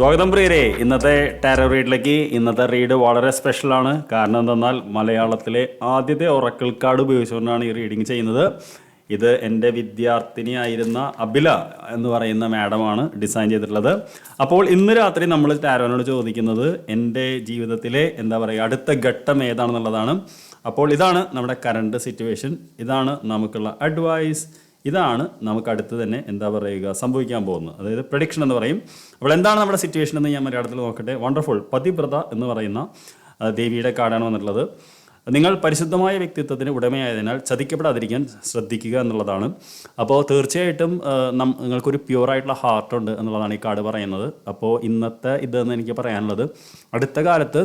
സ്വാഗതം പ്രിയരെ. ഇന്നത്തെ ടാരോ റീഡിലേക്ക് ഇന്നത്തെ റീഡ് വളരെ സ്പെഷ്യലാണ് കാരണം എന്തെന്നാൽ മലയാളത്തിലെ ആദ്യത്തെ ഒറക്കിൾ കാർഡ് ഉപയോഗിച്ചുകൊണ്ടാണ് ഈ റീഡിങ് ചെയ്യുന്നത്. ഇത് എന്റെ വിദ്യാർത്ഥിനിയായിരുന്ന അബില എന്ന് പറയുന്ന മാഡമാണ് ഡിസൈൻ ചെയ്തിട്ടുള്ളത്. അപ്പോൾ ഇന്ന് രാത്രി നമ്മൾ ടാരോനോട് ചോദിക്കുന്നത് എന്റെ ജീവിതത്തിലെ എന്താ പറയുക അടുത്ത ഘട്ടം ഏതാണെന്നുള്ളതാണ്. അപ്പോൾ ഇതാണ് നമ്മുടെ കറണ്ട് സിറ്റുവേഷൻ ഇതാണ് നമുക്കുള്ള അഡ്വൈസ് ഇതാണ് നമുക്ക് അടുത്ത് തന്നെ എന്താ പറയുക സംഭവിക്കാൻ പോകുന്നത്. അതായത് പ്രഡിക്ഷൻ എന്ന് പറയും. അപ്പോൾ എന്താണ് നമ്മുടെ സിറ്റുവേഷൻ എന്ന് ഞാൻ മലയാളത്തിൽ നോക്കട്ടെ? വണ്ടർഫുൾ പതിവ്രത എന്ന് പറയുന്ന ദേവിയുടെ കാർഡാണ് വന്നിട്ടുള്ളത്. നിങ്ങൾ പരിശുദ്ധമായ വ്യക്തിത്വത്തിന് ഉടമയായതിനാൽ ചതിക്കപ്പെടാതിരിക്കാൻ ശ്രദ്ധിക്കുക എന്നുള്ളതാണ്. അപ്പോൾ തീർച്ചയായിട്ടും നിങ്ങൾക്കൊരു പ്യുവറായിട്ടുള്ള ഹാർട്ടുണ്ട് എന്നുള്ളതാണ് ഈ കാർഡ് പറയുന്നത്. അപ്പോൾ ഇന്നത്തെ ഇതെന്ന് എനിക്ക് പറയാനുള്ളത് അടുത്ത കാലത്ത്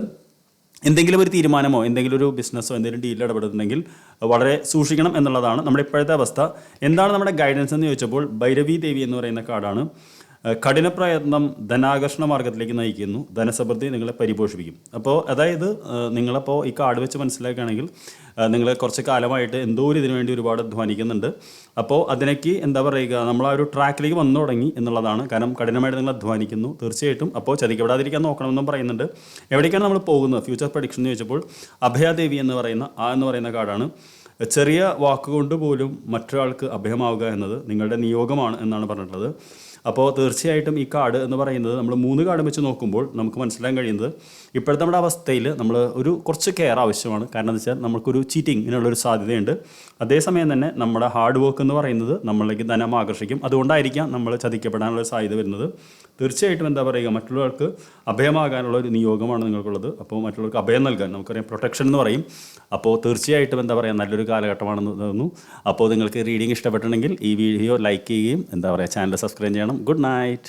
എന്തെങ്കിലും ഒരു തീരുമാനമോ എന്തെങ്കിലും ഒരു ബിസിനസ്സോ എന്തെങ്കിലും ഡീലിൽ ഇടപെടുന്നുണ്ടെങ്കിൽ വളരെ സൂക്ഷിക്കണം എന്നുള്ളതാണ് നമ്മുടെ ഇപ്പോഴത്തെ അവസ്ഥ. എന്താണ് നമ്മുടെ ഗൈഡൻസ് എന്ന് ചോദിച്ചപ്പോൾ ഭൈരവി ദേവി എന്ന് പറയുന്ന കാർഡാണ് കഠിന പ്രയത്നം ധനാകർഷണ മാർഗത്തിലേക്ക് നയിക്കുന്നു. ധനസമൃദ്ധി നിങ്ങളെ പരിപോഷിപ്പിക്കും. അപ്പോൾ അതായത് നിങ്ങളപ്പോൾ ഈ കാർഡ് വെച്ച് മനസ്സിലാക്കുകയാണെങ്കിൽ നിങ്ങൾ കുറച്ച് കാലമായിട്ട് എന്തോ ഒരു ഇതിനു വേണ്ടി ഒരുപാട് അധ്വാനിക്കുന്നുണ്ട്. അപ്പോൾ അതിനേക്ക് എന്താ പറയുക നമ്മൾ ആ ഒരു ട്രാക്കിലേക്ക് വന്നു തുടങ്ങി എന്നുള്ളതാണ്. കാരണം കഠിനമായിട്ട് നിങ്ങൾ അധ്വാനിക്കുന്നു തീർച്ചയായിട്ടും. അപ്പോൾ ചതിക്കപ്പെടാതിരിക്കാൻ നോക്കണമെന്നും പറയുന്നുണ്ട്. എവിടേക്കാണ് നമ്മൾ പോകുന്നത്? ഫ്യൂച്ചർ പ്രഡിക്ഷൻ എന്ന് ചോദിച്ചപ്പോൾ അഭയാദേവി എന്ന് പറയുന്ന ആ എന്ന് പറയുന്ന കാർഡാണ്. ചെറിയ വാക്കുകൊണ്ട് പോലും മറ്റൊരാൾക്ക് അഭയമാവുക എന്നത് നിങ്ങളുടെ നിയോഗമാണ് എന്നാണ് പറഞ്ഞിട്ടുള്ളത്. അപ്പോൾ തീർച്ചയായിട്ടും ഈ കാർഡ് എന്ന് പറയുന്നത് നമ്മൾ മൂന്ന് കാർഡ് വെച്ച് നോക്കുമ്പോൾ നമുക്ക് മനസ്സിലാക്കാൻ കഴിയുന്നത് ഇപ്പോഴത്തെ നമ്മുടെ അവസ്ഥയിൽ നമ്മൾ ഒരു കുറച്ച് കെയർ ആവശ്യമാണ്. കാരണം എന്ന് വെച്ചാൽ നമുക്കൊരു ചീറ്റിംഗ് ചീറ്റിങ്ങിനുള്ളൊരു സാധ്യതയുണ്ട്. അതേസമയം തന്നെ നമ്മുടെ ഹാർഡ് വർക്ക് എന്ന് പറയുന്നത് നമ്മളിലേക്ക് ധനം ആകർഷിക്കും. അതുകൊണ്ടായിരിക്കാം നമ്മൾ ചതിക്കപ്പെടാനുള്ള സാധ്യത വരുന്നത്. തീർച്ചയായിട്ടും എന്താ പറയുക മറ്റുള്ളവർക്ക് അഭയമാകാനുള്ള ഒരു നിയോഗമാണ് നിങ്ങൾക്കുള്ളത്. അപ്പോൾ മറ്റുള്ളവർക്ക് അഭയം നൽകാൻ നമുക്കറിയാം പ്രൊട്ടക്ഷൻ എന്ന് പറയും. അപ്പോൾ തീർച്ചയായിട്ടും എന്താ പറയുക നല്ലൊരു കാലഘട്ടമാണെന്ന് തോന്നുന്നു. അപ്പോൾ നിങ്ങൾക്ക് റീഡിംഗ് ഇഷ്ടപ്പെട്ടിട്ടുണ്ടെങ്കിൽ ഈ വീഡിയോ ലൈക്ക് ചെയ്യുകയും എന്താ പറയുക ചാനൽ സബ്സ്ക്രൈബ് ചെയ്യണം. Good night.